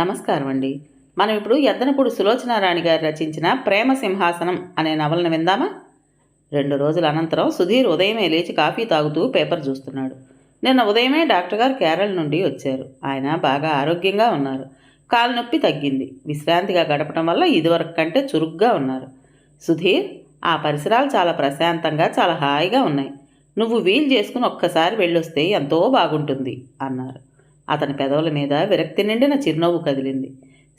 నమస్కారం అండి. మనం ఇప్పుడు ఎద్దనపూడి సులోచనారాణి గారు రచించిన ప్రేమ సింహాసనం అనే నవలను విందామా? రెండు రోజుల అనంతరం సుధీర్ ఉదయమే లేచి కాఫీ తాగుతూ పేపర్ చూస్తున్నాడు. నిన్న ఉదయమే డాక్టర్ గారు కేరళ నుండి వచ్చారు. ఆయన బాగా ఆరోగ్యంగా ఉన్నారు. కాలు నొప్పి తగ్గింది. విశ్రాంతిగా గడపడం వల్ల ఇదివరకు కంటే చురుగ్గా ఉన్నారు. సుధీర్ ఆ పరిసరాలు చాలా ప్రశాంతంగా చాలా హాయిగా ఉన్నాయి. నువ్వు వీలు చేసుకుని ఒక్కసారి వెళ్ళొస్తే ఎంతో బాగుంటుంది అన్నారు. అతని పెదవుల మీద విరక్తి నిండిన చిరునవ్వు కదిలింది.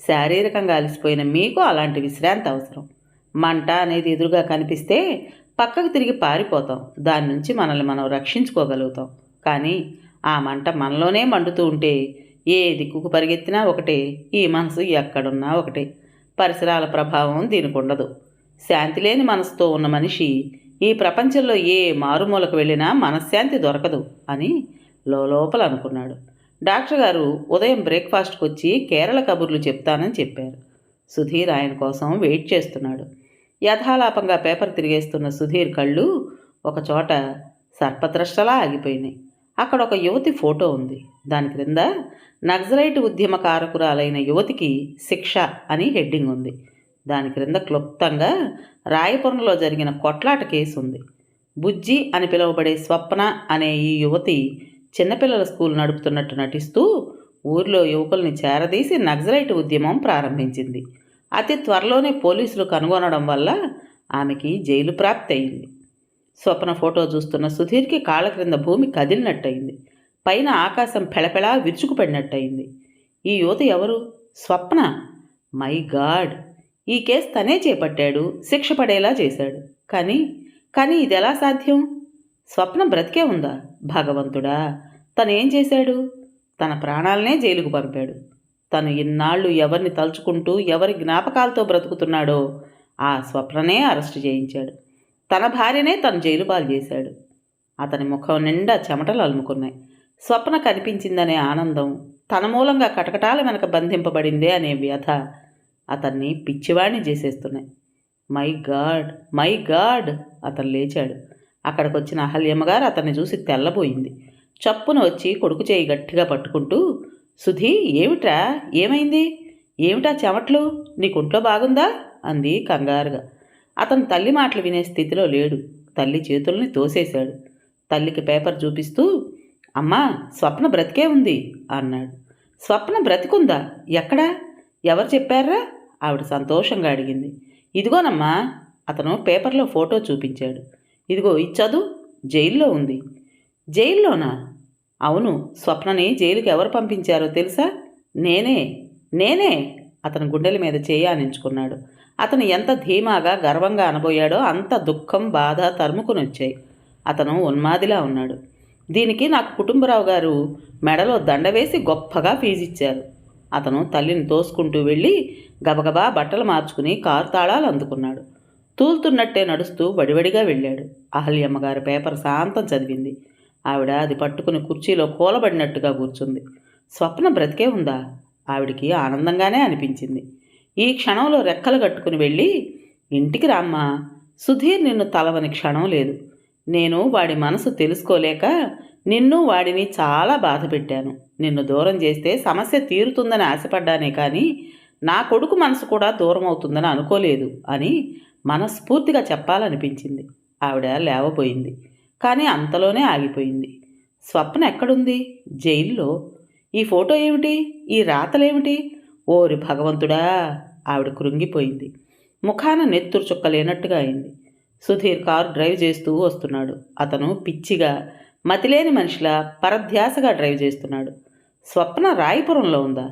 శారీరకంగా అలసిపోయిన మీకు అలాంటి విశ్రాంతి అవసరం. మంట అనేది ఎదురుగా కనిపిస్తే పక్కకు తిరిగి పారిపోతాం. దాని నుంచి మనల్ని మనం రక్షించుకోగలుగుతాం. కానీ ఆ మంట మనలోనే మండుతూ ఉంటే ఏ దిక్కుకు పరిగెత్తినా ఒకటే ఈ మనసు ఎక్కడున్నా ఒకటే. పరిసరాల ప్రభావం దీనికి ఉండదు. శాంతి లేని మనసుతో ఉన్న మనిషి ఈ ప్రపంచంలో ఏ మారుమూలకు వెళ్ళినా మనశ్శాంతి దొరకదు అని లోపల అనుకున్నాడు. డాక్టర్ గారు ఉదయం బ్రేక్ఫాస్ట్కి వచ్చి కేరళ కబుర్లు చెప్తానని చెప్పారు. సుధీర్ ఆయన కోసం వెయిట్ చేస్తున్నాడు. యథాలాపంగా పేపర్ తిరిగేస్తున్న సుధీర్ కళ్ళు ఒకచోట సర్పద్రష్టలా ఆగిపోయినాయి. అక్కడ ఒక యువతి ఫోటో ఉంది. దాని క్రింద నక్సలైట్ ఉద్యమకారకురాలైన యువతికి శిక్ష అని హెడ్డింగ్ ఉంది. దాని క్రింద క్లుప్తంగా రాయపురంలో జరిగిన కొట్లాట కేసు ఉంది బుజ్జి అని పిలువబడే స్వప్న అనే ఈ యువతి చిన్నపిల్లల స్కూల్ నడుపుతున్నట్టు నటిస్తూ ఊర్లో యువకుల్ని చేరదీసి నక్సలైట్ ఉద్యమం ప్రారంభించింది. అతి త్వరలోనే పోలీసులు కనుగొనడం వల్ల ఆమెకి జైలు ప్రాప్తి అయింది స్వప్న ఫోటో చూస్తున్న సుధీర్కి కాళ్ళ క్రింద భూమి కదిలినట్టయింది. పైన ఆకాశం పెళపెళా విరుచుకుపడినట్టయింది. ఈ యువత ఎవరు? స్వప్న? My god! ఈ కేసు తనే చేపట్టాడు శిక్ష పడేలా చేశాడు. కానీ కానీ ఇది ఎలా సాధ్యం? స్వప్నం బ్రతికే ఉందా? భగవంతుడా తనేం చేశాడు? తన ప్రాణాలనే జైలుకు పంపాడు. తను ఇన్నాళ్ళు ఎవరిని తలుచుకుంటూ ఎవరి జ్ఞాపకాలతో బ్రతుకుతున్నాడో ఆ స్వప్ననే అరెస్టు చేయించాడు. తన భార్యనే తను జైలు పాలు చేశాడు. అతని ముఖం నిండా చెమటలు అలుముకున్నాయి. స్వప్న కనిపించిందనే ఆనందం తన మూలంగా కటకటాల వెనక బంధింపబడిందే అనే వ్యధ అతన్ని పిచ్చివాణ్ణి చేసేస్తున్నాయి. మై గాడ్ మై గాడ్ అతను లేచాడు. అక్కడికి వచ్చిన అహల్యమ్మగారు అతన్ని చూసి తెల్లబోయింది. చప్పున వచ్చి కొడుకు చేయి గట్టిగా పట్టుకుంటూ సుధీ ఏమిట్రా? ఏమైంది? ఏమిటా చెమట్లు? నీకుంట్లో బాగుందా? అంది కంగారుగా. అతను తల్లి మాటలు వినే స్థితిలో లేడు. తల్లి చేతుల్ని తోసేశాడు. తల్లికి పేపర్ చూపిస్తూ అమ్మా స్వప్న బ్రతికే ఉంది అన్నాడు. స్వప్న బ్రతికుందా? ఎక్కడా? ఎవరు చెప్పారా? ఆవిడ సంతోషంగా అడిగింది. ఇదిగోనమ్మా అతను పేపర్లో ఫోటో చూపించాడు. ఇదిగో ఇది చదువు జైల్లో ఉంది. జైల్లోనా? అవును స్వప్నని జైలుకి ఎవరు పంపించారో తెలుసా? నేనే నేనే అతను గుండెల మీద చేయానించుకున్నాడు అతను ఎంత ధీమాగా గర్వంగా అనబోయాడో అంత దుఃఖం బాధ తరుముకుని వచ్చాయి అతను ఉన్మాదిలా ఉన్నాడు. దీనికి నాకు కుటుంబరావు గారు మెడలో దండ వేసి గొప్పగా ఫీజు ఇచ్చారు. అతను తల్లిని తోసుకుంటూ వెళ్ళి గబగబా బట్టలు మార్చుకుని కారు తాళాలు అందుకున్నాడు. తూలుతున్నట్టే నడుస్తూ వడివడిగా వెళ్ళాడు. అహల్యమ్మగారు పేపర్ శాంతం చదివింది. ఆవిడ అది పట్టుకుని కుర్చీలో కూలబడినట్టుగా కూర్చుంది. స్వప్న బ్రతికే ఉందా? ఆవిడికి ఆనందంగానే అనిపించింది. ఈ క్షణంలో రెక్కలు కట్టుకుని వెళ్ళి ఇంటికి రామ్మా సుధీర్ నిన్ను తలవని క్షణం లేదు. నేను వాడి మనసు తెలుసుకోలేక నిన్ను వాడిని చాలా బాధ పెట్టాను. నిన్ను దూరం చేస్తే సమస్య తీరుతుందని ఆశపడ్డానే కానీ నా కొడుకు మనసు కూడా దూరం అవుతుందని అనుకోలేదు అని మనస్ఫూర్తిగా చెప్పాలనిపించింది. ఆవిడ లేవబోయింది కానీ అంతలోనే ఆగిపోయింది. స్వప్న ఎక్కడుంది? జైల్లో. ఈ ఫోటో ఏమిటి? ఈ రాతలేమిటి? ఓరి భగవంతుడా! ఆవిడ కృంగిపోయింది. ముఖాన నెత్తురు చుక్క లేనట్టుగా అయింది. సుధీర్ కారు డ్రైవ్ చేస్తూ వస్తున్నాడు. అతను పిచ్చిగా మతిలేని మనిషిలా పరధ్యాసగా డ్రైవ్ చేస్తున్నాడు. స్వప్న రాయపురంలో ఉందా?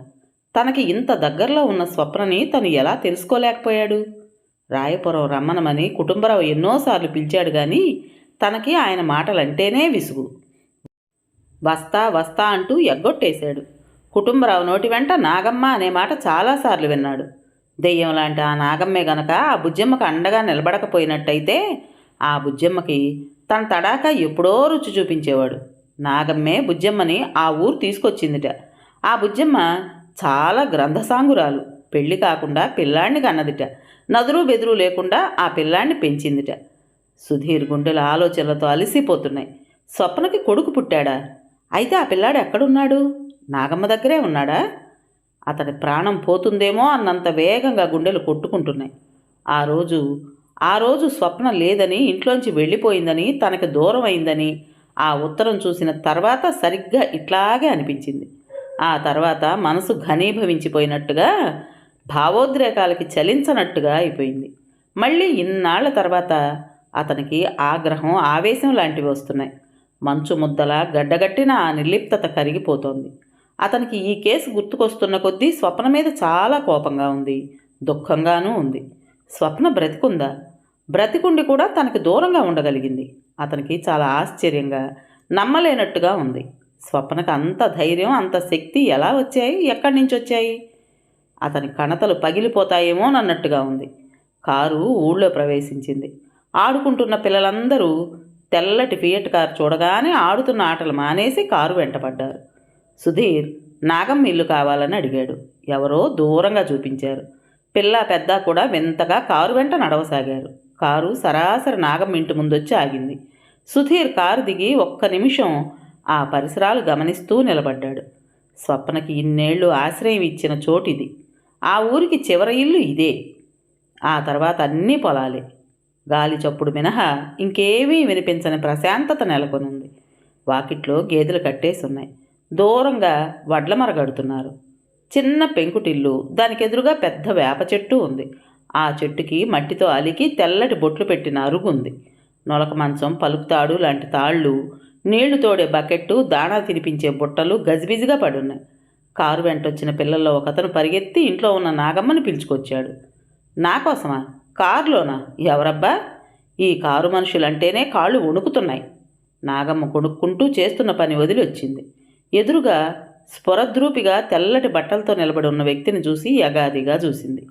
తనకి ఇంత దగ్గరలో ఉన్న స్వప్నని తను ఎలా తెలుసుకోలేకపోయాడు? రాయపురం రమ్మనమని కుటుంబరావు ఎన్నోసార్లు పిలిచాడు కానీ తనకి ఆయన మాటలంటేనే విసుగు. వస్తా వస్తా అంటూ ఎగ్గొట్టేశాడు. కుటుంబరావు నోటి వెంట నాగమ్మ అనే మాట చాలాసార్లు విన్నాడు. దెయ్యం లాంటి ఆ నాగమ్మే గనక ఆ బుజ్జమ్మకు అండగా నిలబడకపోయినట్టయితే ఆ బుజ్జమ్మకి తన తడాక ఎప్పుడో రుచి చూపించేవాడు. నాగమ్మే బుజ్జమ్మని ఆ ఊరు తీసుకొచ్చిందిట. ఆ బుజ్జమ్మ చాలా గ్రంథసాంగురాలు. పెళ్ళి కాకుండా పిల్లాడిని కన్నదిట. నదురు బెదురు లేకుండా ఆ పిల్లాడిని పెంచిందిట. సుధీర్ గుండెల ఆలోచనలతో అలసిపోతున్నాయి. స్వప్నకి కొడుకు పుట్టాడా? అయితే ఆ పిల్లాడు ఎక్కడున్నాడు? నాగమ్మ దగ్గరే ఉన్నాడా? అతని ప్రాణం పోతుందేమో అన్నంత వేగంగా గుండెలు కొట్టుకుంటున్నాయి. ఆ రోజు ఆ రోజు స్వప్న లేదని ఇంట్లోంచి వెళ్ళిపోయిందని తనకి దూరం అయిందని ఆ ఉత్తరం చూసిన తర్వాత సరిగ్గా ఇట్లాగే అనిపించింది. ఆ తర్వాత మనసు ఘనీభవించిపోయినట్టుగా భావోద్రేకాలకి చలించనట్టుగా అయిపోయింది. మళ్ళీ ఇన్నాళ్ళ తర్వాత అతనికి ఆగ్రహం ఆవేశం లాంటివి వస్తున్నాయి. మంచు ముద్దల గడ్డగట్టిన ఆ నిర్లిప్తత కరిగిపోతోంది. అతనికి ఈ కేసు గుర్తుకొస్తున్న కొద్దీ స్వప్న మీద చాలా కోపంగా ఉంది దుఃఖంగానూ ఉంది. స్వప్న బ్రతికుందా? బ్రతికుండి కూడా తనకి దూరంగా ఉండగలిగింది. అతనికి చాలా ఆశ్చర్యంగా నమ్మలేనట్టుగా ఉంది. స్వప్నకు అంత ధైర్యం అంత శక్తి ఎలా వచ్చాయి? ఎక్కడి నుంచి వచ్చాయి? అతని కణతలు పగిలిపోతాయేమో అన్నట్టుగా ఉంది. కారు ఊళ్ళో ప్రవేశించింది. ఆడుకుంటున్న పిల్లలందరూ తెల్లటి ఫియట్ కారు చూడగానే ఆడుతున్న ఆటలు మానేసి కారు వెంటపడ్డారు. సుధీర్ నాగం ఇల్లు కావాలని అడిగాడు. ఎవరో దూరంగా చూపించారు. పిల్ల పెద్ద కూడా వింతగా కారు వెంట నడవసాగారు. కారు సరాసరి నాగం ఇంటి ముందొచ్చి ఆగింది. సుధీర్ కారు దిగి ఒక్క నిమిషం ఆ పరిసరాలు గమనిస్తూ నిలబడ్డాడు. స్వప్నకి ఇన్నేళ్ళు ఆశ్రయం ఇచ్చిన చోటిది. ఆ ఊరికి చివరి ఇల్లు ఇదే. ఆ తర్వాత అన్నీ పొలాలే. గాలి చప్పుడు మినహా ఇంకేమీ వినిపించని ప్రశాంతత నెలకొనుంది. వాకిట్లో గేదెలు కట్టేసి ఉన్నాయి దూరంగా వడ్ల మరగడుతున్నారు చిన్న పెంకుటిల్లు దానికి ఎదురుగా పెద్ద వేప చెట్టు ఉంది. ఆ చెట్టుకి మట్టితో అలికి తెల్లటి బొట్లు పెట్టిన అరుగు ఉంది నొలక మంచం పలుకుతాడు లాంటి తాళ్ళు నీళ్ళు తోడే బకెట్టు దాణా తినిపించే బుట్టలు గజిబిజిగా పడున్నాయి. కారు వెంట వచ్చిన పిల్లల్లో ఒకతను పరిగెత్తి ఇంట్లో ఉన్న నాగమ్మని పిలుచుకొచ్చాడు. నా కోసమా? కారులోనా? ఎవరబ్బా? ఈ కారు మనుషులంటేనే కాళ్ళు వణుకుతున్నాయి. నాగమ్మ కొనుక్కుంటూ చేస్తున్న పని వదిలి వచ్చింది ఎదురుగా స్ఫురద్రూపిగా తెల్లటి బట్టలతో నిలబడి ఉన్న వ్యక్తిని చూసి యగాదిగా చూసింది.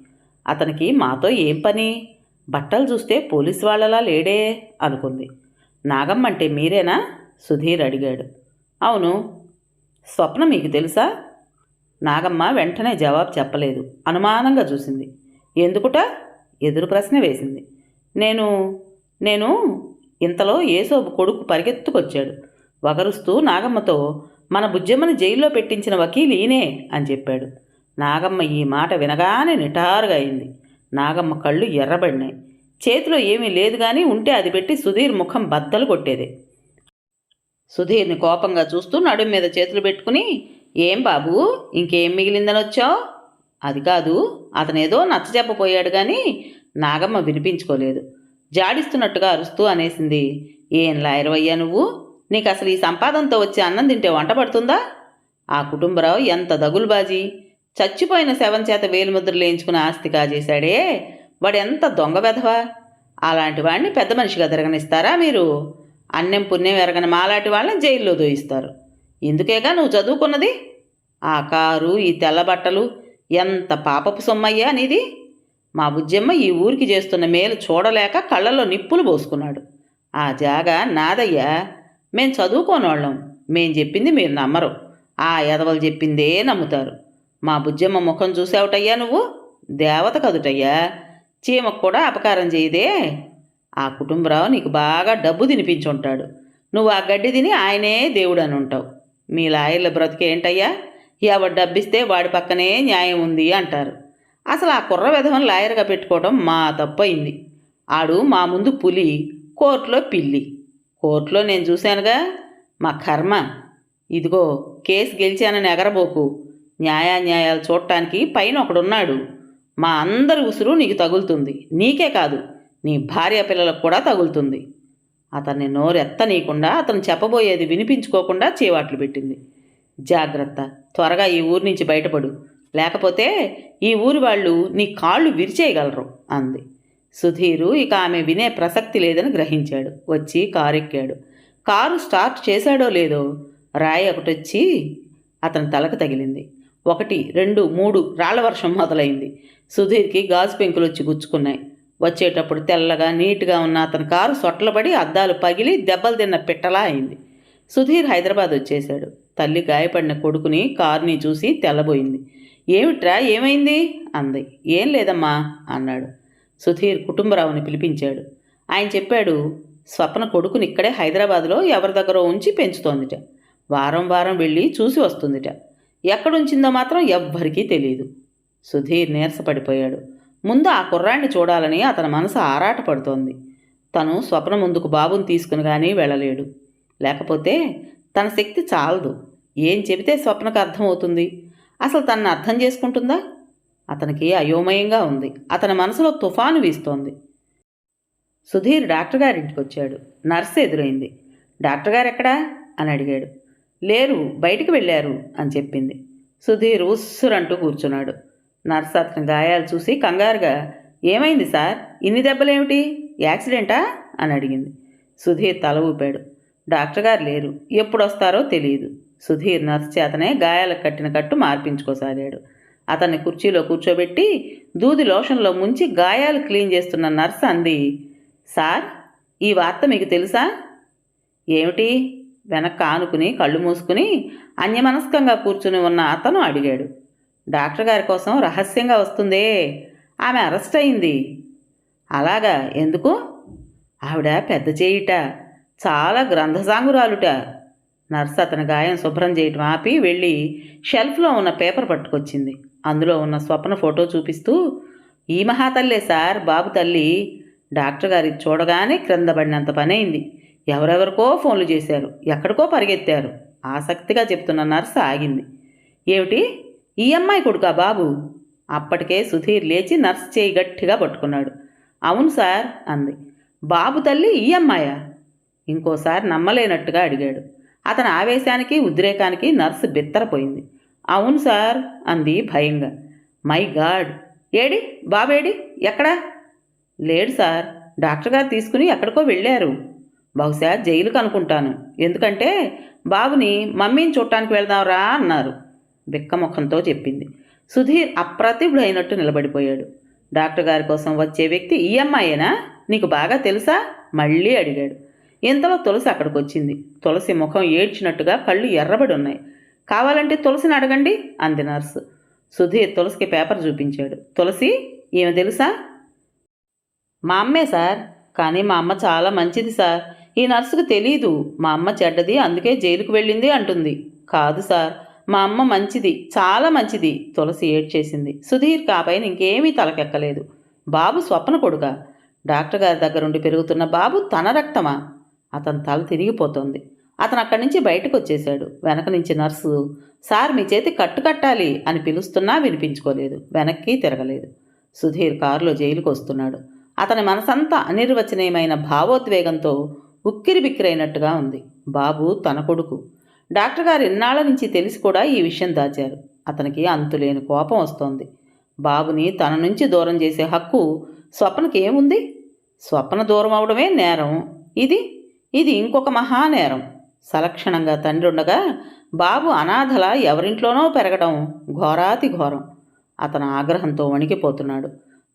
అతనికి మాతో ఏం పని? బట్టలు చూస్తే పోలీస్ వాళ్ళలా లేడే? అనుకుంది. నాగమ్మ అంటే మీరేనా? సుధీర్ అడిగాడు. అవును. స్వప్న మీకు తెలుసా? నాగమ్మ వెంటనే జవాబు చెప్పలేదు. అనుమానంగా చూసింది. ఎందుకుట? ఎదురు ప్రశ్న వేసింది. నేను నేను ఇంతలో ఏసోబు కొడుకు పరిగెత్తుకొచ్చాడు. వగరుస్తూ నాగమ్మతో మన బుజ్జమ్మని జైల్లో పెట్టించిన వకీలు ఈయనే అని చెప్పాడు. నాగమ్మ ఈ మాట వినగానే నిటారుగా అయింది. నాగమ్మ కళ్ళు ఎర్రబడినాయి. చేతిలో ఏమీ లేదు కానీ ఉంటే అది పెట్టి సుధీర్ ముఖం బద్దలు కొట్టేదే. సుధీర్ని కోపంగా చూస్తూ నడుం మీద చేతులు పెట్టుకుని ఏం బాబు? ఇంకేం మిగిలిందని వచ్చావు? అది కాదు అతనేదో నచ్చజెప్పపోయాడు కానీ నాగమ్మ వినిపించుకోలేదు. జాడిస్తున్నట్టుగా అరుస్తూ అనేసింది. ఏం లాయరవయ్యా నువ్వు? నీకు అసలు ఈ సంపాదనతో వచ్చే అన్నం తింటే వంట పడుతుందా? ఆ కుటుంబరావు ఎంత దగులుబాజీ చచ్చిపోయిన శవం చేత వేలుముద్రలు వేయించుకుని ఆస్తి కాజేశాడే! వాడు ఎంత దొంగ వెధవా! అలాంటి వాడిని పెద్ద మనిషిగా తిరగనిస్తారా మీరు? అన్నం పుణ్యం ఎరగని మాలాంటి వాళ్ళని జైల్లో దోయిస్తారు. ఇందుకేగా నువ్వు చదువుకున్నది? ఆ కారు ఈ తెల్ల బట్టలు ఎంత పాపపు సొమ్మయ్యా నీది? మా బుజ్జమ్మ ఈ ఊరికి చేస్తున్న మేలు చూడలేక కళ్ళల్లో నిప్పులు పోసుకున్నాడు. ఆ జాగా నాదయ్యా మేం చదువుకోనోళ్ళం. మేం చెప్పింది మీరు నమ్మరు. ఆ ఎదవలు చెప్పిందే నమ్ముతారు. మా బుజ్జమ్మ ముఖం చూసావుటయ్యా నువ్వు? దేవత కదుటయ్యా. చీమకు కూడా అపకారం చేయదే. ఆ కుటుంబరావు నీకు బాగా డబ్బు తినిపించుంటాడు. నువ్వు ఆ గడ్డి తిని ఆయనే దేవుడు అని ఉంటావు మీ లాయర్ల బ్రతికేంటయ్యా ఎవడు డబ్బిస్తే వాడి పక్కనే న్యాయం ఉంది అంటారు. అసలు ఆ కుర్ర విధవను లాయర్గా పెట్టుకోవడం మా తప్పయింది. ఆడు మా ముందు పులి కోర్టులో పిల్లి. కోర్టులో నేను చూశానుగా మా కర్మ. ఇదిగో కేసు గెలిచానని ఎగరబోకు. న్యాయాన్యాయాలు చూడటానికి పైన ఒకడున్నాడు. మా అందరి ఉసురు నీకు తగులుతుంది. నీకే కాదు నీ భార్య పిల్లలకు కూడా తగులుతుంది. అతన్ని నోరెత్తనీయకుండా అతను చెప్పబోయేది వినిపించుకోకుండా చీవాట్లు పెట్టింది. జాగ్రత్త త్వరగా ఈ ఊరి నుంచి బయటపడు. లేకపోతే ఈ ఊరి వాళ్ళు నీ కాళ్ళు విరిచేయగలరు అంది. సుధీరు ఇక ఆమె వినే ప్రసక్తి లేదని గ్రహించాడు. వచ్చి కారు ఎక్కాడు కారు స్టార్ట్ చేశాడో లేదో రాయి ఒకటొచ్చి అతని తలకు తగిలింది. ఒకటి రెండు మూడు రాళ్ళ వర్షం మొదలైంది. సుధీర్కి గాజు పెంకులు వచ్చి గుచ్చుకున్నాయి. వచ్చేటప్పుడు తెల్లగా నీట్గా ఉన్న అతని కారు సొట్లబడి అద్దాలు పగిలి దెబ్బలు తిన్న పిట్టలా అయింది. సుధీర్ హైదరాబాద్ వచ్చేశాడు. తల్లి గాయపడిన కొడుకుని కారుని చూసి తెల్లబోయింది. ఏమిట్రా ఏమైంది? అంది. ఏం లేదమ్మా అన్నాడు. సుధీర్ కుటుంబరావుని పిలిపించాడు. ఆయన చెప్పాడు స్వప్న కొడుకుని ఇక్కడే హైదరాబాద్లో ఎవరి దగ్గర ఉంచి పెంచుతోందిట. వారం వారం వెళ్ళి చూసి వస్తుందిట. ఎక్కడుంచిందో మాత్రం ఎవ్వరికీ తెలియదు సుధీర్ నీరసపడిపోయాడు. ముందు ఆ కుర్రాన్ని చూడాలని అతని మనసు ఆరాటపడుతోంది. తను స్వప్న ముందుకు బాబుని తీసుకుని కానీ వెళ్ళలేడు. లేకపోతే తన శక్తి చాలదు. ఏం చెబితే స్వప్నకు అర్థమవుతుంది. అసలు తనను అర్థం చేసుకుంటుందా? అతనికి అయోమయంగా ఉంది. అతని మనసులో తుఫాను వీస్తోంది. సుధీర్ డాక్టర్ గారింటికి వచ్చాడు. నర్సు ఎదురైంది. డాక్టర్ గారు ఎక్కడా? అని అడిగాడు. లేరు. బయటికి వెళ్ళారు. అని చెప్పింది. సుధీర్ ఉస్సురంటూ కూర్చున్నాడు. నర్స్ అతని గాయాలు చూసి కంగారుగా ఏమైంది సార్? ఇన్ని దెబ్బలేమిటి? యాక్సిడెంటా? అని అడిగింది. సుధీర్ తల ఊపాడు. డాక్టర్ గారు లేరు. ఎప్పుడు వస్తారో తెలియదు సుధీర్ నర్స్ చేతనే గాయాలకు కట్టిన కట్టు మార్పించుకోసాగాడు. అతన్ని కుర్చీలో కూర్చోబెట్టి దూది లోషన్లో ముంచి గాయాలు క్లీన్ చేస్తున్న నర్స్ అంది. సార్ ఈ వార్త మీకు తెలుసా? ఏమిటి? వెనక్కి ఆనుకుని కళ్ళు మూసుకుని అన్యమనస్కంగా కూర్చుని ఉన్న అతను అడిగాడు. డాక్టర్ గారి కోసం రహస్యంగా వస్తుందే. ఆమె అరెస్ట్ అయింది. అలాగా? ఎందుకు? ఆవిడ పెద్ద చేయుట చాలా గ్రంథసాంగురాలుట. నర్సు అతని గాయం శుభ్రం చేయటం ఆపి వెళ్ళి షెల్ఫ్లో ఉన్న పేపర్ పట్టుకొచ్చింది. అందులో ఉన్న స్వప్న ఫోటో చూపిస్తూ ఈ మహాతల్లే సార్ బాబు తల్లి. డాక్టర్ గారి చూడగానే క్రింద పడినంత పని అయింది ఎవరెవరికో ఫోన్లు చేశారు. ఎక్కడికో పరిగెత్తారు. ఆసక్తిగా చెప్తున్న నర్స్ ఆగింది. ఏమిటి? ఈ అమ్మాయి కొడుకా బాబు? అప్పటికే సుధీర్ లేచి నర్స్ చేయి గట్టిగా పట్టుకున్నాడు. అవును సార్ అంది. బాబు తల్లి ఈ అమ్మాయా ఇంకోసారి నమ్మలేనట్టుగా అడిగాడు. అతని ఆవేశానికి ఉద్రేకానికి నర్సు బిత్తరపోయింది. అవును సార్ అంది భయంగా. My god. ఏడి బాబేడి ఎక్కడా? లేడు సార్ డాక్టర్ గారు తీసుకుని ఎక్కడికో వెళ్ళారు. బహుశా జైలుకు అనుకుంటాను ఎందుకంటే బాబుని మమ్మీని చూడటానికి వెళ్దాంరా అన్నారు. బిక్కముఖంతో చెప్పింది. సుధీర్ అప్రతిభుడైనట్టు నిలబడిపోయాడు. డాక్టర్ గారి కోసం వచ్చే వ్యక్తి ఈ అమ్మాయేనా? నీకు బాగా తెలుసా? మళ్ళీ అడిగాడు. ఇంతలో తులసి అక్కడికి వచ్చింది తులసి ముఖం ఏడ్చినట్టుగా కళ్ళు ఎర్రబడి ఉన్నాయి కావాలంటే తులసిని అడగండి అంది నర్సు. సుధీర్ తులసికి పేపర్ చూపించాడు. తులసి ఈమె తెలుసా? మా అమ్మే సార్. కానీ మా అమ్మ చాలా మంచిది సార్. ఈ నర్సుకు తెలీదు. మా అమ్మ చెడ్డది అందుకే జైలుకు వెళ్ళింది అంటుంది. కాదు సార్. మా అమ్మ మంచిది చాలా మంచిది తులసి ఏడ్చేసింది సుధీర్ కాపైన ఇంకేమీ తలకెక్కలేదు. బాబు స్వప్న కొడుక. డాక్టర్ గారి దగ్గరుండి పెరుగుతున్న బాబు తన రక్తమా? అతని తల తిరిగిపోతోంది. అతను అక్కడి నుంచి బయటకు వచ్చేశాడు వెనక నుంచి నర్సు సార్ మీ చేతి కట్టు కట్టాలి అని పిలుస్తున్నా వినిపించుకోలేదు. వెనక్కి తిరగలేదు. సుధీర్ కారులో జైలుకు వస్తున్నాడు అతని మనసంతా అనిర్వచనీయమైన భావోద్వేగంతో ఉక్కిరి బిక్కిరైనట్టుగా ఉంది. బాబు తన కొడుకు. డాక్టర్ గారు ఇన్నాళ్ళ నుంచి తెలిసి కూడా ఈ విషయం దాచారు. అతనికి అంతులేని కోపం వస్తోంది. బాబుని తన నుంచి దూరం చేసే హక్కు స్వప్నకి ఏముంది? స్వప్న దూరం అవడమే నేరం. ఇది ఇది ఇంకొక మహానేరం. సలక్షణంగా తండ్రి ఉండగా బాబు అనాథల ఎవరింట్లోనో పెరగడం ఘోరాతి ఘోరం. అతను ఆగ్రహంతో వణికిపోతున్నాడు.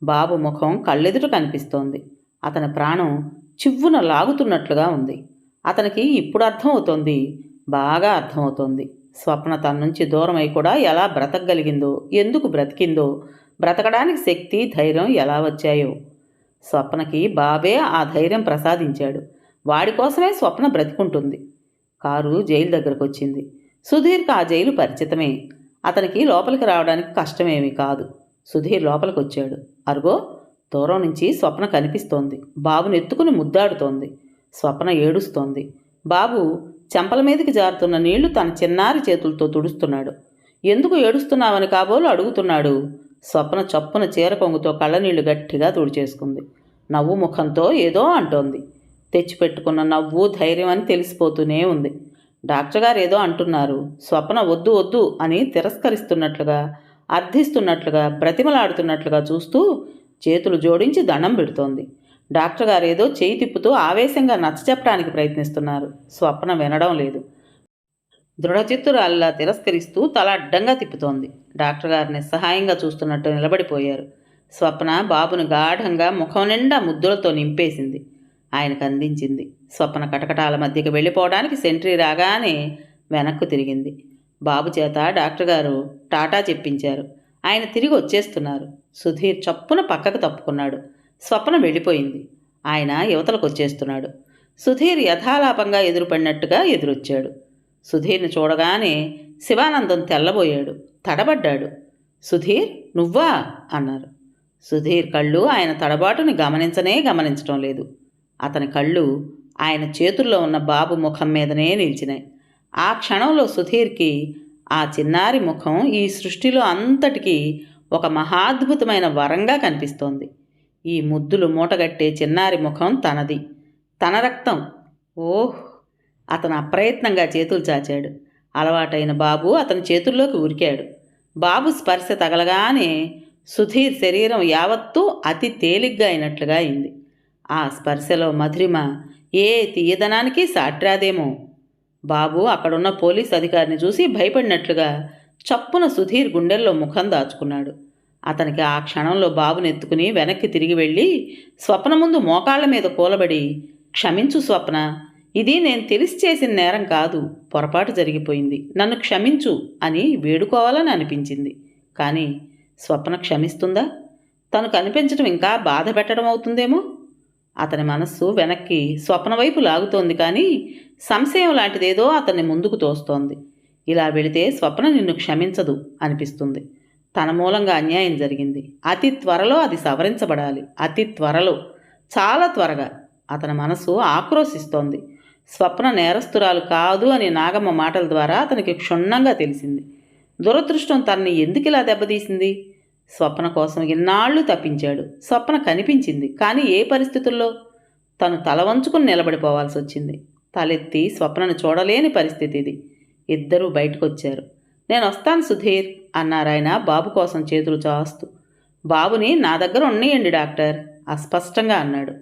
బాబు ముఖం కళ్ళెదుట కనిపిస్తోంది. అతని ప్రాణం చివ్వున లాగుతున్నట్లుగా ఉంది. అతనికి ఇప్పుడు అర్థమవుతోంది బాగా అర్థమవుతోంది. స్వప్న తన నుంచి దూరమై కూడా ఎలా బ్రతకగలిగిందో ఎందుకు బ్రతికిందో బ్రతకడానికి శక్తి ధైర్యం ఎలా వచ్చాయో. స్వప్నకి బాబే ఆ ధైర్యం ప్రసాదించాడు. వాడి కోసమే స్వప్న బ్రతికుంటుంది. కారు జైలు దగ్గరకు వచ్చింది సుధీర్కి ఆ జైలు పరిచితమే. అతనికి లోపలికి రావడానికి కష్టమేమీ కాదు. సుధీర్ లోపలికి వచ్చాడు అరుగో దూరం నుంచి స్వప్న కనిపిస్తోంది. బాబుని ఎత్తుకుని ముద్దాడుతోంది. స్వప్న ఏడుస్తోంది. బాబు చెంపల మీదకి జారుతున్న నీళ్ళు తన చిన్నారి చేతులతో తుడుస్తున్నాడు. ఎందుకు ఏడుస్తున్నావని కాబోలు అడుగుతున్నాడు. స్వప్న చప్పున చీర కొంగుతో కళ్ళనీళ్ళు గట్టిగా తుడిచేసుకుంది. నవ్వు ముఖంతో ఏదో అంటోంది. తెచ్చిపెట్టుకున్న నవ్వు ధైర్యం అని తెలిసిపోతూనే ఉంది. డాక్టర్ గారు ఏదో అంటున్నారు. స్వప్న వద్దు వద్దు అని తిరస్కరిస్తున్నట్లుగా అర్థిస్తున్నట్లుగా బ్రతిమలాడుతున్నట్లుగా చూస్తూ చేతులు జోడించి దండం పెడుతోంది. డాక్టర్ గారు ఏదో చేయి తిప్పుతూ ఆవేశంగా నచ్చచెప్పడానికి ప్రయత్నిస్తున్నారు. స్వప్న వినడం లేదు. దృఢచిత్తురాల్లా తిరస్కరిస్తూ తల అడ్డంగా తిప్పుతోంది. డాక్టర్ గారు నిస్సహాయంగా చూస్తున్నట్టు నిలబడిపోయారు. స్వప్న బాబును గాఢంగా ముఖం నిండా ముద్దులతో నింపేసింది. ఆయనకు అందించింది. స్వప్న కటకటాల మధ్యకి వెళ్ళిపోవడానికి సెంట్రీ రాగానే వెనక్కు తిరిగింది. బాబు చేత డాక్టర్ గారు టాటా చెప్పించారు. ఆయన తిరిగి వచ్చేస్తున్నారు. సుధీర్ చప్పున పక్కకు తప్పుకున్నాడు. స్వప్న వెళ్ళిపోయింది. ఆయన యువతలకు వచ్చేస్తున్నాడు సుధీర్ యథాలాపంగా ఎదురుపడినట్టుగా ఎదురొచ్చాడు. సుధీర్ని చూడగానే శివానందం తెల్లబోయాడు. తడబడ్డాడు. సుధీర్ నువ్వా? అన్నారు. సుధీర్ కళ్ళు ఆయన తడబాటుని గమనించనే గమనించడం లేదు. అతని కళ్ళు ఆయన చేతుల్లో ఉన్న బాబు ముఖం మీదనే నిలిచినాయి. ఆ క్షణంలో సుధీర్కి ఆ చిన్నారి ముఖం ఈ సృష్టిలో అంతటికీ ఒక మహాద్భుతమైన వరంగా కనిపిస్తోంది. ఈ ముద్దులు మూటగట్టే చిన్నారి ముఖం తనది. తన రక్తం. ఓహ్! అతను అప్రయత్నంగా చేతులు చాచాడు. అలవాటైన బాబు అతని చేతుల్లోకి ఉరికాడు. బాబు స్పర్శ తగలగానే సుధీర్ శరీరం యావత్తూ అతి తేలిగ్గా అయినట్లుగా అయింది. ఆ స్పర్శలో మధురిమ ఏ తీయదనానికి సాట్రాదేమో. బాబు అక్కడున్న పోలీస్ అధికారిని చూసి భయపడినట్లుగా చప్పున సుధీర్ గుండెల్లో ముఖం దాచుకున్నాడు. అతనికి ఆ క్షణంలో బాబుని ఎత్తుకుని వెనక్కి తిరిగి వెళ్ళి స్వప్న ముందు మోకాళ్ళ మీద కూలబడి క్షమించు స్వప్న ఇది నేను తెలిసి చేసిన నేరం కాదు పొరపాటు జరిగిపోయింది. నన్ను క్షమించు అని వేడుకోవాలని అనిపించింది. కానీ స్వప్న క్షమిస్తుందా? తను కనిపించడం ఇంకా బాధ పెట్టడం అవుతుందేమో? అతని మనస్సు వెనక్కి స్వప్న వైపు లాగుతోంది కానీ సంశయం లాంటిదేదో అతన్ని ముందుకు తోస్తోంది. ఇలా వెళితే స్వప్న నిన్ను క్షమించదు అనిపిస్తుంది. తన మూలంగా అన్యాయం జరిగింది. అతి త్వరలో అది సవరించబడాలి. అతి త్వరలో. చాలా త్వరగా. అతని మనసు ఆక్రోశిస్తోంది. స్వప్న నేరస్తురాలు కాదు అని నాగమ్మ మాటల ద్వారా అతనికి క్షుణ్ణంగా తెలిసింది. దురదృష్టం తనని ఎందుకు ఇలా దెబ్బతీసింది? స్వప్న కోసం ఇన్నాళ్ళు తప్పించాడు. స్వప్న కనిపించింది. కానీ ఏ పరిస్థితుల్లో? తను తల వంచుకుని నిలబడిపోవాల్సి వచ్చింది తలెత్తి స్వప్నను చూడలేని పరిస్థితి ఇది. ఇద్దరూ బయటకొచ్చారు. నేను వస్తాను సుధీర్ అన్నారాయన బాబు కోసం చేతులు చాస్తూ. బాబుని నా దగ్గర ఉన్నయండి డాక్టర్ అస్పష్టంగా అన్నాడు.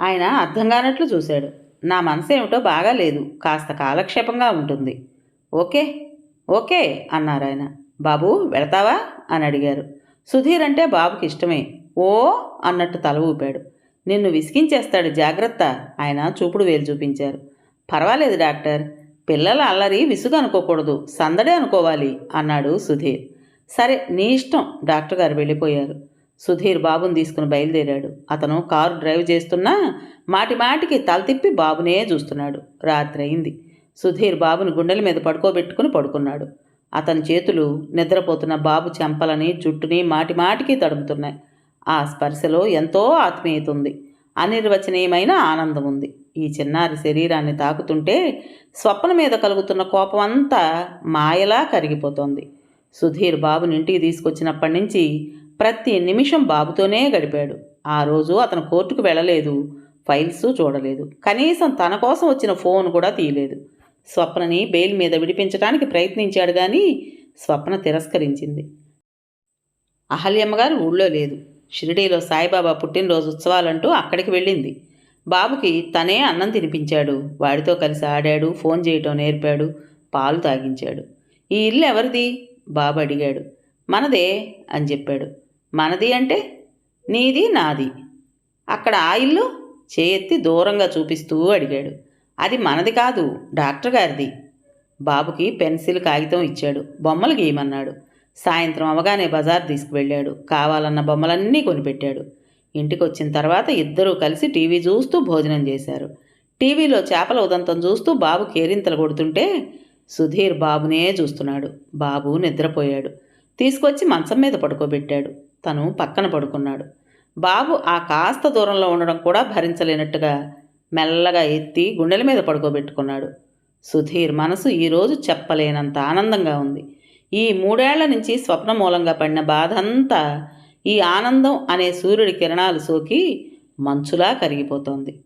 ఆయన అర్థం కానట్లు చూశాడు. నా మనసు ఏమిటో బాగా లేదు. కాస్త కాలక్షేపంగా ఉంటుంది. ఓకే ఓకే అన్నారాయన బాబు వెళతావా? అని అడిగారు. సుధీర్ అంటే బాబుకి ఇష్టమే. ఓ అన్నట్టు తల ఊపాడు. నిన్ను విసిగించేస్తాడు జాగ్రత్త ఆయన చూపుడు వేలు చూపించారు. పర్వాలేదు డాక్టర్. పిల్లల అల్లరి విసుగు అనుకోకూడదు. సందడే అనుకోవాలి అన్నాడు సుధీర్. సరే నీ ఇష్టం డాక్టర్ గారు వెళ్ళిపోయారు. సుధీర్ బాబుని తీసుకుని బయలుదేరాడు. అతను కారు డ్రైవ్ చేస్తున్నా మాటి మాటికి తల తిప్పి బాబునే చూస్తున్నాడు. రాత్రి అయింది సుధీర్ బాబుని గుండెల మీద పడుకోబెట్టుకుని పడుకున్నాడు. అతని చేతులు నిద్రపోతున్న బాబు చెంపలని జుట్టుని మాటి మాటికి తడుముతున్నాయి. ఆ స్పర్శలో ఎంతో ఆత్మీయత ఉంది. అనిర్వచనీయమైన ఆనందం ఉంది. ఈ చిన్నారి శరీరాన్ని తాకుతుంటే స్వప్న మీద కలుగుతున్న కోపం అంతా మాయలా కరిగిపోతోంది. సుధీర్ బాబుని ఇంటికి తీసుకొచ్చినప్పటి నుంచి ప్రతి నిమిషం బాబుతోనే గడిపాడు. ఆ రోజు అతను కోర్టుకు వెళ్ళలేదు ఫైల్స్ చూడలేదు. కనీసం తన కోసం వచ్చిన ఫోన్ కూడా తీయలేదు. స్వప్నని బెయిల్ మీద విడిపించడానికి ప్రయత్నించాడు కానీ స్వప్న తిరస్కరించింది. అహల్యమ్మగారు ఊళ్ళో లేదు. షిరిడీలో సాయిబాబా పుట్టినరోజు ఉత్సవాలంటూ అక్కడికి వెళ్ళింది. బాబుకి తనే అన్నం తినిపించాడు. వాడితో కలిసి ఆడాడు ఫోన్ చేయటం నేర్పాడు పాలు తాగించాడు. ఈ ఇల్లు ఎవరిది? బాబు అడిగాడు. మనదే అని చెప్పాడు. మనది అంటే? నీది నాది. అక్కడ ఆ ఇల్లు? చేయెత్తి దూరంగా చూపిస్తూ అడిగాడు. అది మనది కాదు డాక్టర్ గారిది. బాబుకి పెన్సిల్ కాగితం ఇచ్చాడు. బొమ్మలు గీయమన్నాడు. సాయంత్రం అవగానే బజార్ తీసుకువెళ్ళాడు. కావాలన్న బొమ్మలన్నీ కొనిపెట్టాడు. ఇంటికి వచ్చిన తర్వాత ఇద్దరూ కలిసి టీవీ చూస్తూ భోజనం చేశారు. టీవీలో చేపల ఉదంతం చూస్తూ బాబు కేరింతలు కొడుతుంటే సుధీర్ బాబునే చూస్తున్నాడు. బాబు నిద్రపోయాడు. తీసుకొచ్చి మంచం మీద పడుకోబెట్టాడు. తను పక్కన పడుకున్నాడు. బాబు ఆ కాస్త దూరంలో ఉండడం కూడా భరించలేనట్టుగా మెల్లగా ఎత్తి గుండెల మీద పడుకోబెట్టుకున్నాడు. సుధీర్ మనసు ఈరోజు చెప్పలేనంత ఆనందంగా ఉంది. ఈ మూడేళ్ళ నుంచి స్వప్న మూలంగా పడిన బాధ అంతా ఈ ఆనందం అనే సూర్యుడి కిరణాలు సోకి మంచులా కరిగిపోతోంది.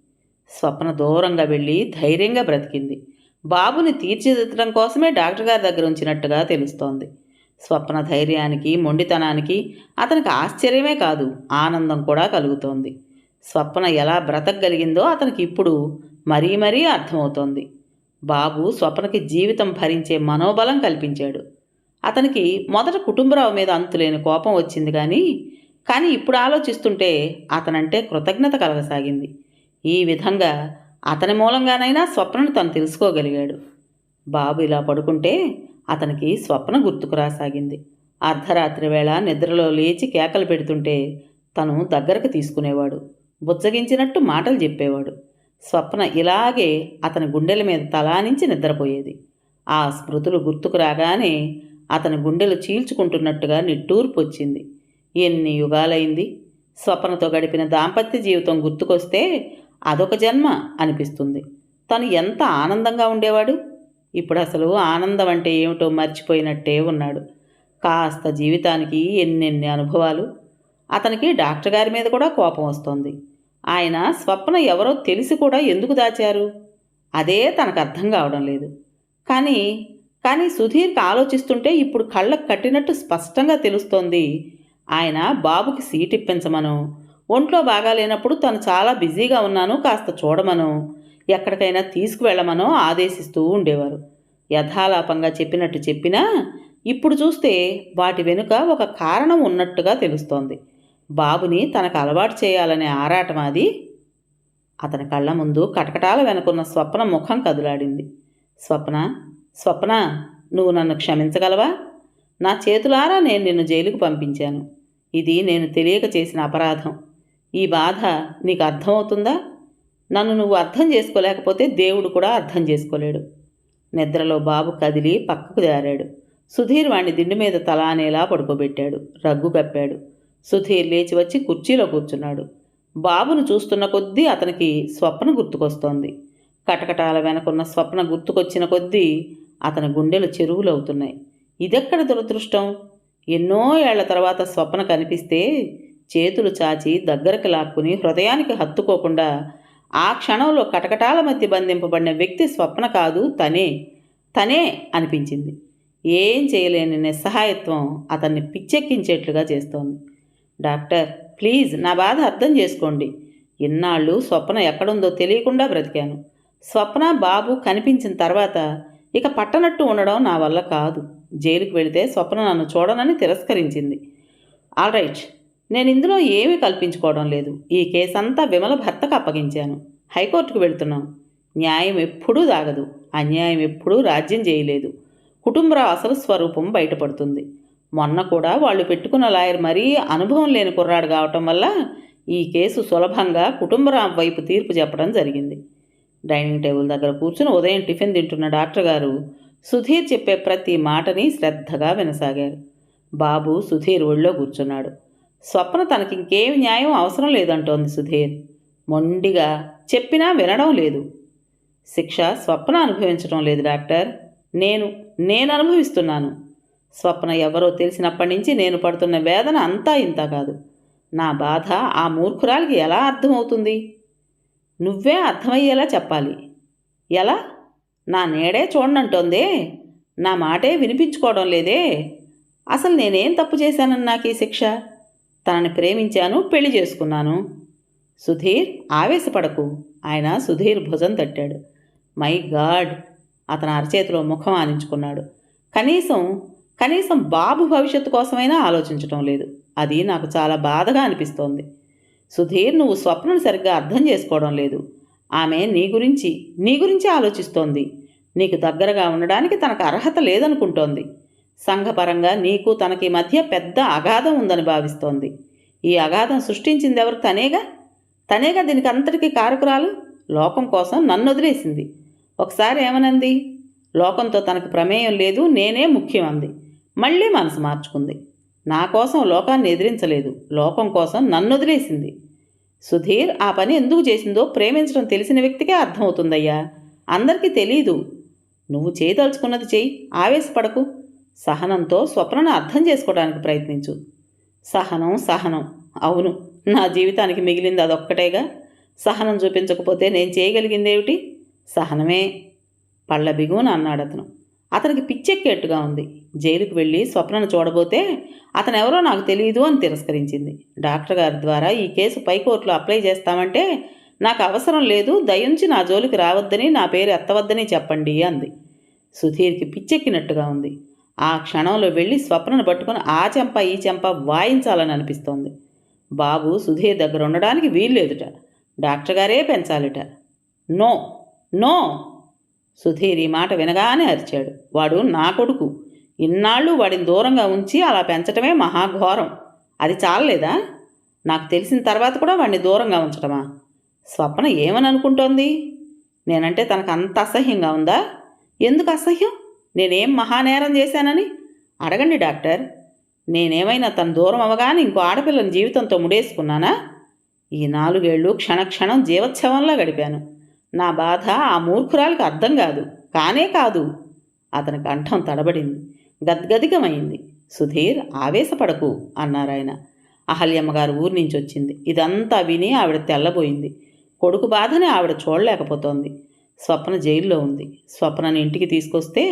స్వప్న దూరంగా వెళ్ళి ధైర్యంగా బ్రతికింది. బాబుని తీర్చిదిద్దడం కోసమే డాక్టర్ గారి దగ్గర ఉంచినట్టుగా తెలుస్తోంది. స్వప్న ధైర్యానికి మొండితనానికి అతనికి ఆశ్చర్యమే కాదు ఆనందం కూడా కలుగుతోంది. స్వప్న ఎలా బ్రతకగలిగిందో అతనికి ఇప్పుడు మరీ మరీ అర్థమవుతోంది. బాబు స్వప్నకి జీవితం భరించే మనోబలం కల్పించాడు. అతనికి మొదట కుటుంబరావు మీద అంతులేని కోపం వచ్చింది కానీ కానీ ఇప్పుడు ఆలోచిస్తుంటే అతనంటే కృతజ్ఞత కలగసాగింది. ఈ విధంగా అతని మూలంగానైనా స్వప్నను తను తెలుసుకోగలిగాడు. బాబు ఇలా పడుకుంటే అతనికి స్వప్న గుర్తుకు రాసాగింది. అర్ధరాత్రి వేళ నిద్రలో లేచి కేకలు పెడుతుంటే తను దగ్గరకు తీసుకునేవాడు. బుజ్జగించినట్టు మాటలు చెప్పేవాడు. స్వప్న ఇలాగే అతని గుండెల మీద తలానించి నిద్రపోయేది. ఆ స్మృతులు గుర్తుకు రాగానే అతని గుండెలు చీల్చుకుంటున్నట్టుగా నిట్టూర్పొచ్చింది ఎన్ని యుగాలైంది? స్వప్నతో గడిపిన దాంపత్య జీవితం గుర్తుకొస్తే అదొక జన్మ అనిపిస్తుంది. తను ఎంత ఆనందంగా ఉండేవాడు? ఇప్పుడు అసలు ఆనందం అంటే ఏమిటో మర్చిపోయినట్టే ఉన్నాడు. కాస్త జీవితానికి ఎన్నెన్ని అనుభవాలు? అతనికి డాక్టర్ గారి మీద కూడా కోపం వస్తోంది. ఆయన స్వప్న ఎవరో తెలిసి కూడా ఎందుకు దాచారు? అదే తనకు అర్థం కావడం లేదు. కానీ కానీ సుధీర్కి ఆలోచిస్తుంటే ఇప్పుడు కళ్ళకు కట్టినట్టు స్పష్టంగా తెలుస్తోంది. ఆయన బాబుకి సీట్ ఇప్పించమను. ఒంట్లో బాగాలేనప్పుడు తను చాలా బిజీగా ఉన్నాను కాస్త చూడమను. ఎక్కడికైనా తీసుకువెళ్ళమనో ఆదేశిస్తూ ఉండేవారు. యథాలాపంగా చెప్పినట్టు చెప్పినా ఇప్పుడు చూస్తే వాటి వెనుక ఒక కారణం ఉన్నట్టుగా తెలుస్తోంది. బాబుని తనకు అలవాటు చేయాలనే ఆరాటం అది. అతని కళ్ళ ముందు కటకటాల వెనుకున్న స్వప్న ముఖం కదులాడింది. స్వప్న స్వప్న నువ్వు నన్ను క్షమించగలవా? నా చేతులారా నేను నిన్ను జైలుకు పంపించాను. ఇది నేను తెలియక చేసిన అపరాధం. ఈ బాధ నీకు అర్థమవుతుందా? నన్ను నువ్వు అర్థం చేసుకోలేకపోతే దేవుడు కూడా అర్థం చేసుకోలేడు. నిద్రలో బాబు కదిలి పక్కకు జారాడు. సుధీర్ వాణ్ణి దిండు మీద తల అనేలా పడుకోబెట్టాడు. రగ్గు కప్పాడు. సుధీర్ లేచి వచ్చి కుర్చీలో కూర్చున్నాడు. బాబును చూస్తున్న కొద్దీ అతనికి స్వప్న గుర్తుకొస్తోంది. కటకటాల వెనకున్న స్వప్న గుర్తుకొచ్చిన కొద్దీ అతని గుండెలు చెరువులవుతున్నాయి. ఇదెక్కడ దురదృష్టం? ఎన్నో ఏళ్ళ తర్వాత స్వప్న కనిపిస్తే చేతులు చాచి దగ్గరకు లాక్కుని హృదయానికి హత్తుకోకుండా ఆ క్షణంలో కటకటాల మధ్య బంధింపబడిన వ్యక్తి స్వప్న కాదు తనే తనే అనిపించింది. ఏం చేయలేని నిస్సహాయత్వం అతన్ని పిచ్చెక్కించేట్లుగా చేస్తోంది. డాక్టర్ ప్లీజ్ నా బాధ అర్థం చేసుకోండి. ఇన్నాళ్ళు స్వప్న ఎక్కడుందో తెలియకుండా బ్రతికాను. స్వప్న బాబు కనిపించిన తర్వాత ఇక పట్టనట్టు ఉండడం నా వల్ల కాదు. జైలుకు వెళితే స్వప్న నన్ను చూడనని తిరస్కరించింది. All right. నేను ఇందులో ఏమీ కల్పించుకోవడం లేదు. ఈ కేసు అంతా విమల భర్తకు అప్పగించాను. హైకోర్టుకు వెళుతున్నాం. న్యాయం ఎప్పుడూ దాగదు. అన్యాయం ఎప్పుడూ రాజ్యం చేయలేదు. కుటుంబరావు అసలు స్వరూపం బయటపడుతుంది. మొన్న కూడా వాళ్ళు పెట్టుకున్న లాయర్ మరీ అనుభవం లేని కుర్రాడు కావటం వల్ల ఈ కేసు సులభంగా కుటుంబరాం వైపు తీర్పు చెప్పడం జరిగింది. డైనింగ్ టేబుల్ దగ్గర కూర్చుని ఉదయం టిఫిన్ తింటున్న డాక్టర్ గారు సుధీర్ చెప్పే ప్రతి మాటని శ్రద్ధగా వినసాగారు. బాబు సుధీర్ ఒళ్ళో కూర్చున్నాడు. స్వప్న తనకి ఇంకేం న్యాయం అవసరం లేదంటోంది సుధీర్. మొండిగా చెప్పినా వినడం లేదు. శిక్ష స్వప్న అనుభవించడం లేదు డాక్టర్. నేను నేను అనుభవిస్తున్నాను. స్వప్న ఎవరో తెలిసినప్పటి నుంచి నేను పడుతున్న వేదన అంతా ఇంత కాదు. నా బాధ ఆ మూర్ఖురాలికి ఎలా అర్థమవుతుంది? నువ్వే అర్థమయ్యేలా చెప్పాలి. ఎలా? నా నేడే చూడనంటోందే. నా మాటే వినిపించుకోవడం లేదే. అసలు నేనేం తప్పు చేశానని నాకు ఈ శిక్ష? తనని ప్రేమించాను పెళ్ళి చేసుకున్నాను. సుధీర్ ఆవేశపడకు. ఆయన సుధీర్ భుజం తట్టాడు. My god! అతను అరచేతిలో ముఖం ఆనించుకున్నాడు. కనీసం కనీసం బాబు భవిష్యత్తు కోసమైనా ఆలోచించటం లేదు. అది నాకు చాలా బాధగా అనిపిస్తోంది. సుధీర్ నువ్వు స్వప్నను సరిగ్గా అర్థం చేసుకోవడం లేదు. ఆమె నీ గురించి నీ గురించి ఆలోచిస్తోంది. నీకు దగ్గరగా ఉండడానికి తనకు అర్హత లేదనుకుంటోంది. సంఘపరంగా నీకు తనకి మధ్య పెద్ద అగాధం ఉందని భావిస్తోంది. ఈ అగాధం సృష్టించింది ఎవరు? తనేగా? తనేగా దీనికి అంతటికీ కారకురాలు? లోకం కోసం నన్ను వదిలేసింది. ఒకసారి ఏమనంది? లోకంతో తనకు ప్రమేయం లేదు నేనే ముఖ్యం అంది. మళ్ళీ మనసు మార్చుకుంది. నా కోసం లోకాన్ని ఎదిరించలేదు. లోకం కోసం నన్ను వదిలేసింది. సుధీర్ ఆ పని ఎందుకు చేసిందో ప్రేమించడం తెలిసిన వ్యక్తికే అర్థమవుతుందయ్యా. అందరికీ తెలీదు. నువ్వు చేయదలుచుకున్నది చెయ్యి ఆవేశపడకు. సహనంతో స్వప్నను అర్థం చేసుకోవడానికి ప్రయత్నించు. సహనం సహనం. అవును నా జీవితానికి మిగిలింది అదొక్కటేగా. సహనం చూపించకపోతే నేను చేయగలిగిందేమిటి? సహనమే. పళ్ళ బిగువన అన్నాడు అతను అతనికి పిచ్చెక్కేట్టుగా ఉంది. జైలుకు వెళ్ళి స్వప్నను చూడబోతే అతను ఎవరో నాకు తెలియదు అని తిరస్కరించింది. డాక్టర్ గారి ద్వారా ఈ కేసు పైకోర్టులో అప్లై చేస్తామంటే నాకు అవసరం లేదు దయుంచి నా జోలికి రావద్దని నా పేరు ఎత్తవద్దని చెప్పండి అంది. సుధీర్కి పిచ్చెక్కినట్టుగా ఉంది. ఆ క్షణంలో వెళ్ళి స్వప్నను పట్టుకుని ఆ చెంప ఈ చెంప వాయించాలని అనిపిస్తోంది. బాబు సుధీర్ దగ్గర ఉండడానికి వీల్లేదుట. డాక్టర్ గారే పెంచాలిట. No no! సుధీర్ ఈ మాట వినగానే అరిచాడు. వాడు నా కొడుకు. ఇన్నాళ్ళు వాడిని దూరంగా ఉంచి అలా పెంచటమే మహాఘోరం. అది చాలలేదా? నాకు తెలిసిన తర్వాత కూడా వాడిని దూరంగా ఉంచటమా? స్వప్న ఏమని అనుకుంటోంది? నేనంటే తనకు అంత అసహ్యంగా ఉందా? ఎందుకు అసహ్యం? నేనేం మహానేరం చేశానని? అడగండి డాక్టర్. నేనేమైనా తను దూరం అవగానే ఇంకో ఆడపిల్లని జీవితంతో ముడేసుకున్నానా? ఈ నాలుగేళ్ళు క్షణక్షణం జీవోత్సవంలా గడిపాను. నా బాధ ఆ మూర్ఖురాలికి అర్థం కాదు కానే కాదు. అతని కంఠం తడబడింది. గద్గదికమైంది. సుధీర్ ఆవేశపడకు అన్నారాయన అహల్యమ్మగారు ఊరి నుంచి వచ్చింది. ఇదంతా విని ఆవిడ తెల్లబోయింది. కొడుకు బాధని ఆవిడ చూడలేకపోతోంది. స్వప్న జైల్లో ఉంది. స్వప్నని ఇంటికి తీసుకొస్తే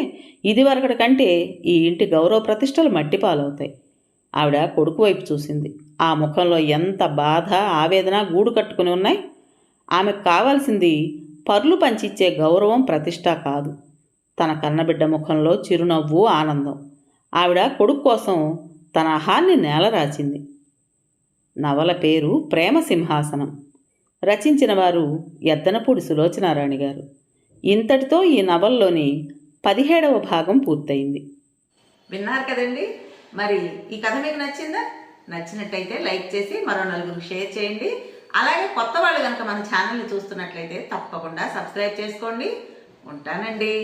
ఇదివరకటి కంటే ఈ ఇంటి గౌరవ ప్రతిష్టలు మట్టిపాలవుతాయి. ఆవిడ కొడుకు వైపు చూసింది. ఆ ముఖంలో ఎంత బాధ ఆవేదన గూడు కట్టుకుని ఉన్నాయి? ఆమెకు కావాల్సింది పర్లు పంచిచ్చే గౌరవం ప్రతిష్ట కాదు. తన కన్నబిడ్డ ముఖంలో చిరునవ్వు ఆనందం. ఆవిడ కొడుకు కోసం తన అహాన్ని నేలరాచింది నవల పేరు ప్రేమ సింహాసనం. రచించిన వారు ఎద్దనపూడి సులోచనారాణి గారు. ఇంతటితో ఈ నవల్లోని పదిహేడవ భాగం పూర్తయింది. విన్నారు కదండి? మరి ఈ కథ మీకు నచ్చిందా? నచ్చినట్టయితే లైక్ చేసి మరో నలుగురు షేర్ చేయండి. అలాగే కొత్త వాళ్ళు కనుక మన ఛానల్ని చూస్తున్నట్లయితే తప్పకుండా సబ్స్క్రైబ్ చేసుకోండి. ఉంటానండి.